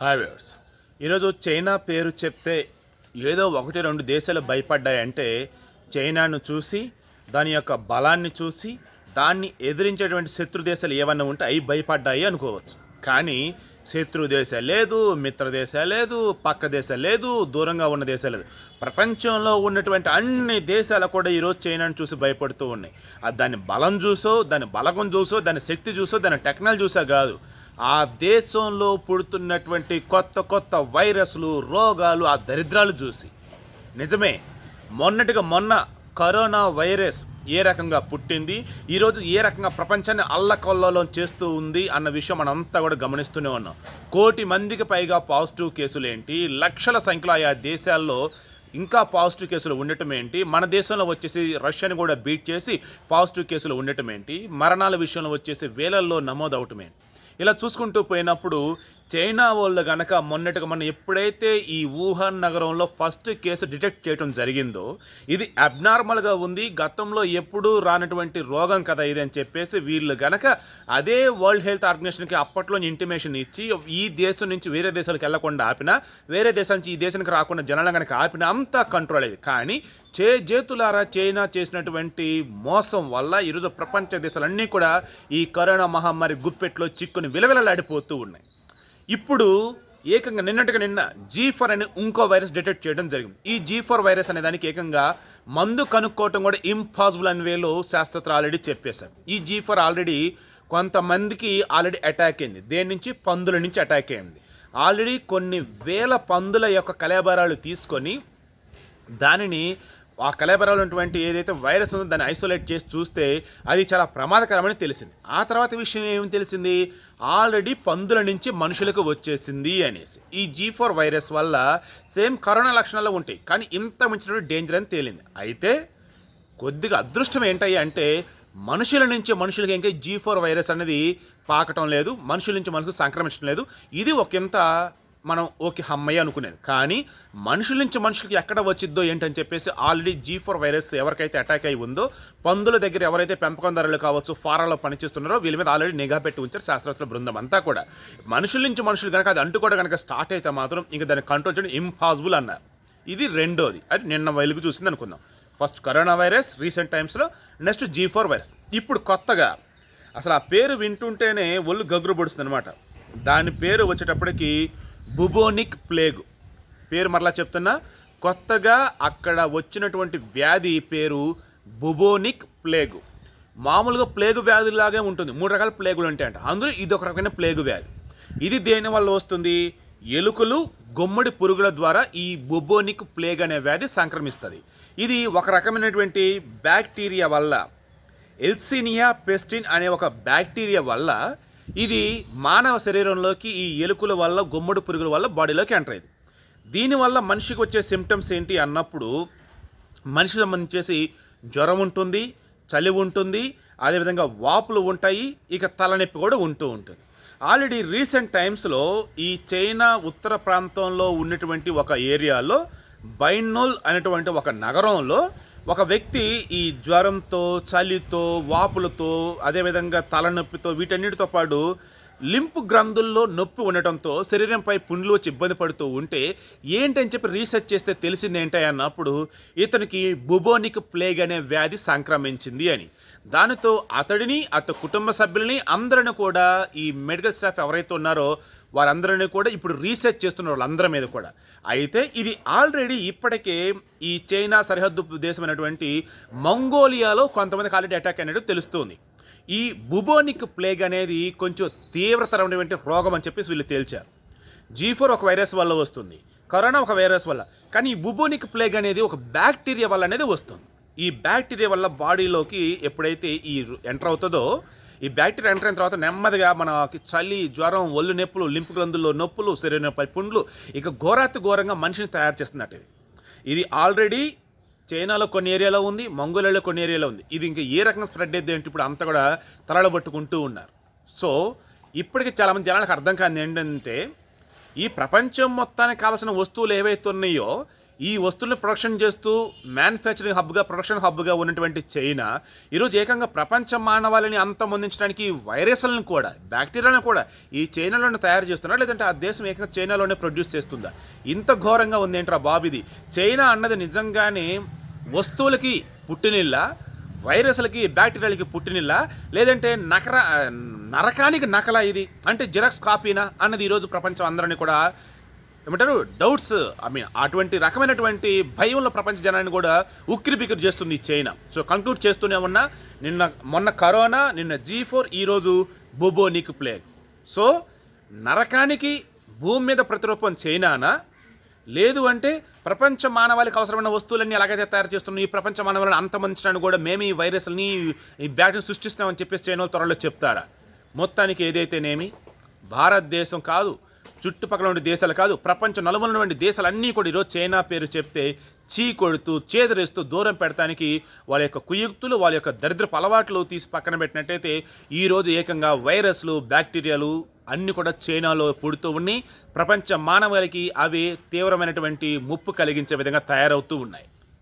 Hi viewers ఈరోజు China పేరు చెప్తే ఏదో ఒకటి రెండు దేశాలు భయపడ్డాయంటే చైనాను చూసి దాని యొక్క బలాన్ని చూసి దాన్ని ఎదిరించేటువంటి శత్రు దేశాలు ఏమన్నా ఉంటే అవి భయపడ్డాయి అనుకోవచ్చు. కానీ శత్రు దేశం లేదు మిత్ర దేశాలు లేదు పక్క దేశాలు లేదు దూరంగా ఉన్న దేశాలు లేదు. ప్రపంచంలో ఉన్నటువంటి అన్ని దేశాలు కూడా ఈరోజు చైనాను చూసి భయపడుతూ ఉన్నాయి. అది దాని బలం చూసో దాని బలగం చూసో దాని శక్తి చూసో దాని టెక్నాలజీ చూసా కాదు. ఆ దేశంలో పుడుతున్నటువంటి కొత్త కొత్త వైరస్లు రోగాలు ఆ దరిద్రాలు చూసి. నిజమే మొన్నటిగా మొన్న కరోనా వైరస్ ఏ రకంగా పుట్టింది ఈరోజు ఏ రకంగా ప్రపంచాన్ని అల్లకొల్లలో చేస్తూ ఉంది అన్న విషయం మనంతా కూడా గమనిస్తూనే ఉన్నాం. కోటి మందికి పైగా పాజిటివ్ కేసులు ఏంటి లక్షల సంఖ్యలో ఆయా దేశాల్లో ఇంకా పాజిటివ్ కేసులు ఉండటం ఏంటి మన దేశంలో వచ్చేసి రష్యాని కూడా బీట్ చేసి పాజిటివ్ కేసులు ఉండటం ఏంటి మరణాల విషయంలో వచ్చేసి వేలల్లో నమోదవటం ఏంటి? ఇలా చూసుకుంటూ పోయినప్పుడు చైనా వాళ్ళు గనక మొన్నటిగా మనం ఎప్పుడైతే ఈ వుహాన్ నగరంలో ఫస్ట్ కేసు డిటెక్ట్ చేయడం జరిగిందో ఇది అబ్నార్మల్గా ఉంది. గతంలో ఎప్పుడూ రానటువంటి రోగం కదా ఇది అని చెప్పేసి వీళ్ళు గనక అదే వరల్డ్ హెల్త్ ఆర్గనైజేషన్కి అప్పట్లో ఇంటిమేషన్ ఇచ్చి ఈ దేశం నుంచి వేరే దేశాలకు వెళ్ళకుండా ఆపినా వేరే దేశం నుంచి ఈ దేశానికి రాకుండా జనాలు కనుక ఆపినా అంతా కంట్రోల్ అయ్యేది. కానీ చే చేతులారా చైనా చేసినటువంటి మోసం వల్ల ఈరోజు ప్రపంచ దేశాలన్నీ కూడా ఈ కరోనా మహమ్మారి గుప్పెట్లో చిక్కుని విలవిలలాడిపోతూ ఉన్నాయి. ఇప్పుడు ఏకంగా నిన్నటిగా నిన్న జీ ఫోర్ అనే ఇంకో వైరస్ డిటెక్ట్ చేయడం జరిగింది. ఈ జీ ఫోర్ వైరస్ అనే దానికి ఏకంగా మందు కనుక్కోవటం కూడా ఇంపాసిబుల్ అనే వేలో శాస్త్రత్ర ఆల్రెడీ చెప్పేశారు. ఈ జీ ఫోర్ ఆల్రెడీ కొంతమందికి ఆల్రెడీ అటాక్ అయింది. దేని నుంచి? పందుల నుంచి అటాక్ అయింది. ఆల్రెడీ కొన్ని వేల పందుల యొక్క కళాభారాలు తీసుకొని దానిని ఆ కలేబరాలు ఉన్నటువంటి ఏదైతే వైరస్ ఉందో దాన్ని ఐసోలేట్ చేసి చూస్తే అది చాలా ప్రమాదకరమని తెలిసింది. ఆ తర్వాత విషయం ఏమి తెలిసింది? ఆల్రెడీ పందుల నుంచి మనుషులకు వచ్చేసింది అనేసి. ఈ జీ ఫోర్ వైరస్ వల్ల సేమ్ కరోనా లక్షణాలు ఉంటాయి. కానీ ఇంత మించినటువంటి డేంజర్ అని తేలింది. అయితే కొద్దిగా అదృష్టం ఏంటయ్యా అంటే మనుషుల నుంచి మనుషులకి ఇంకా జీ ఫోర్ వైరస్ అనేది పాకటం లేదు. మనుషుల నుంచి మనకు సంక్రమించడం లేదు. ఇది ఒకంత మనం ఓకే హమ్మయ్య అనుకునేది. కానీ మనుషుల నుంచి మనుషులకి ఎక్కడ వచ్చిద్దో ఏంటని చెప్పేసి ఆల్రెడీ జీ ఫోర్ వైరస్ ఎవరికైతే అటాక్ అయి ఉందో పందుల దగ్గర ఎవరైతే పెంపకందారులు కావచ్చు ఫారాల్లో పనిచేస్తున్నారో వీళ్ళ మీద ఆల్రెడీ నిఘా పెట్టి ఉంచారు శాస్త్రవేత్తల బృందం అంతా కూడా. మనుషుల నుంచి మనుషులు కనుక అది అంటుకోవడం కూడా కనుక స్టార్ట్ అయితే మాత్రం ఇంకా దాన్ని కంట్రోల్ చేయడం ఇంపాసిబుల్ అన్నారు. ఇది రెండోది. అది నిన్న వెలుగు చూసింది అనుకుందాం. ఫస్ట్ కరోనా వైరస్ రీసెంట్ టైమ్స్లో నెక్స్ట్ జీ ఫోర్ వైరస్ ఇప్పుడు కొత్తగా అసలు ఆ పేరు వింటుంటేనే ఒళ్ళు గగురు పొడుస్తుంది అనమాట దాని పేరు వచ్చేటప్పటికి బుబోనిక్ ప్లేగ్. పేరు మరలా చెప్తున్నా. కొత్తగా అక్కడ వచ్చినటువంటి వ్యాధి పేరు బుబోనిక్ ప్లేగు. మామూలుగా ప్లేగు వ్యాధిలాగే ఉంటుంది. మూడు రకాల ప్లేగులు ఉంటాయి అంట అందులో ఇది ఒక రకమైన ప్లేగు వ్యాధి. ఇది దేని వల్ల వస్తుంది? ఎలుకలు గుమ్మడి పురుగుల ద్వారా ఈ బుబోనిక్ ప్లేగ్ అనే వ్యాధి సంక్రమిస్తుంది. ఇది ఒక రకమైనటువంటి బ్యాక్టీరియా వల్ల ఎల్సినియా పెస్టిన్ అనే ఒక బ్యాక్టీరియా వల్ల ఇది మానవ శరీరంలోకి ఈ ఎలుకల వల్ల గుమ్మడి పురుగుల వల్ల బాడీలోకి ఎంటర్ అయ్యింది. దీనివల్ల మనిషికి వచ్చే సిమ్టమ్స్ ఏంటి అన్నప్పుడు మనిషి సంబంధించేసి జ్వరం ఉంటుంది చలి ఉంటుంది అదేవిధంగా వాపులు ఉంటాయి ఇక తలనొప్పి కూడా ఉంటూ ఉంటుంది. ఆల్రెడీ రీసెంట్ టైమ్స్లో ఈ చైనా ఉత్తర ప్రాంతంలో ఉన్నటువంటి ఒక ఏరియాలో బైనోల్ అనేటువంటి ఒక నగరంలో ఒక వ్యక్తి ఈ జ్వరంతో చలితో వాపులతో అదేవిధంగా తలనొప్పితో వీటన్నిటితో పాటు లింపు గ్రంథుల్లో నొప్పి ఉండటంతో శరీరంపై పుండ్లు వచ్చి ఇబ్బంది పడుతూ ఉంటే ఏంటని చెప్పి రీసెర్చ్ చేస్తే తెలిసింది అన్నప్పుడు ఇతనికి బుబోనిక్ ప్లేగ్ అనే వ్యాధి సంక్రమించింది అని. దానితో అతడిని అతని కుటుంబ సభ్యులని అందరిని కూడా ఈ మెడికల్ స్టాఫ్ ఎవరైతే ఉన్నారో వారందరినీ కూడా ఇప్పుడు రీసెర్చ్ చేస్తున్నారు వాళ్ళందరి మీద కూడా. అయితే ఇది ఆల్రెడీ ఇప్పటికే ఈ చైనా సరిహద్దు దేశమైనటువంటి మంగోలియాలో కొంతమంది ఆల్రెడీ అటాక్ అనేది తెలుస్తుంది. ఈ బుబోనిక్ ప్లేగ్ అనేది కొంచెం తీవ్రతరమైనటువంటి రోగం అని చెప్పేసి వీళ్ళు తేల్చారు. జీ ఫోర్ ఒక వైరస్ వల్ల వస్తుంది. కరోనా ఒక వైరస్ వల్ల. కానీ ఈ బుబోనిక్ ప్లేగ్ అనేది ఒక బ్యాక్టీరియా వల్ల అనేది వస్తుంది. ఈ బ్యాక్టీరియా వల్ల బాడీలోకి ఎప్పుడైతే ఈ ఎంటర్ అవుతుందో ఈ బ్యాక్టీరియా ఎంటర్ అయిన తర్వాత నెమ్మదిగా మనకి చలి జ్వరం ఒళ్ళు నొప్పులు లింపు గ్రంథుల్లో నొప్పులు శరీరం పుండ్లు ఇక ఘోరాతి ఘోరంగా మనిషిని తయారు చేస్తున్నట్టు ఇది. ఇది ఆల్రెడీ చైనాలో కొన్ని ఏరియాలో ఉంది మంగోలియాలో కొన్ని ఏరియాలో ఉంది. ఇది ఇంకా ఏ రకంగా స్ప్రెడ్ అయితే ఏంటి ఇప్పుడు అంతా కూడా తలడబట్టుకుంటూ ఉన్నారు. సో ఇప్పటికి చాలామంది జనాలకు అర్థం కాదు ఏంటంటే ఈ ప్రపంచం మొత్తానికి కావాల్సిన వస్తువులు ఏవైతే ఉన్నాయో ఈ వస్తువులను ప్రొడక్షన్ చేస్తూ మ్యానుఫ్యాక్చరింగ్ హబ్గా ప్రొడక్షన్ హబ్గా ఉన్నటువంటి చైనా ఈరోజు ఏకంగా ప్రపంచ మానవాళిని అంతమొందించడానికి వైరస్లను కూడా బ్యాక్టీరియాలను కూడా ఈ చైనాలోనే తయారు చేస్తున్నా లేదంటే ఆ దేశం ఏకంగా చైనాలోనే ప్రొడ్యూస్ చేస్తుందా? ఇంత ఘోరంగా ఉంది ఏంట్రా బాబు ఇది? చైనా అన్నది నిజంగానే వస్తువులకి పుట్టినిల్ల వైరస్లకి బ్యాక్టీరియాలకి పుట్టినిల్ల లేదంటే నకర నరకానికి నకల ఇది? అంటే జిరాక్స్ కాపీనా? అన్నది ఈరోజు ప్రపంచం అందరినీ కూడా ఏమంటారు? డౌట్స్ ఐ మీన్ అటువంటి రకమైనటువంటి భయంలో ప్రపంచ జనాన్ని కూడా ఉక్కిరి బిక్కిరి చేస్తుంది ఈ చైనా. సో కంక్లూడ్ చేస్తూనే ఉన్నా నిన్న మొన్న కరోనా నిన్న జీ ఫోర్ ఈరోజు బొబోనిక్ ప్లేగ్ సో నరకానికి భూమి మీద ప్రతిరూపం చైనానా? లేదు అంటే ప్రపంచ మానవాళికి అవసరమైన వస్తువులన్నీ ఎలాగైతే తయారు చేస్తున్న ఈ ప్రపంచ మానవాళిని అంతమందించడానికి కూడా మేము ఈ వైరస్ని ఈ బ్యాక్టీరియా సృష్టిస్తామని చెప్పేసి చైనా త్వరలో చెప్తారా? మొత్తానికి ఏదైతేనేమి? భారతదేశం కాదు. చుట్టుపక్కల ఉండే దేశాలు కాదు ప్రపంచ నలుమూల వంటి దేశాలన్నీ కూడా ఈరోజు చైనా పేరు చెప్తే చీ కొడుతూ చేదరేస్తూ దూరం పెడతానికి వాళ్ళ యొక్క కుయుక్తులు వాళ్ళ యొక్క దరిద్రపు అలవాట్లు తీసి పక్కన పెట్టినట్టయితే ఈరోజు ఏకంగా వైరస్లు బ్యాక్టీరియాలు అన్నీ కూడా చైనాలో పుడుతూ ఉన్నాయి. ప్రపంచ మానవాళికి అవి తీవ్రమైనటువంటి ముప్పు కలిగించే విధంగా తయారవుతూ ఉన్నాయి.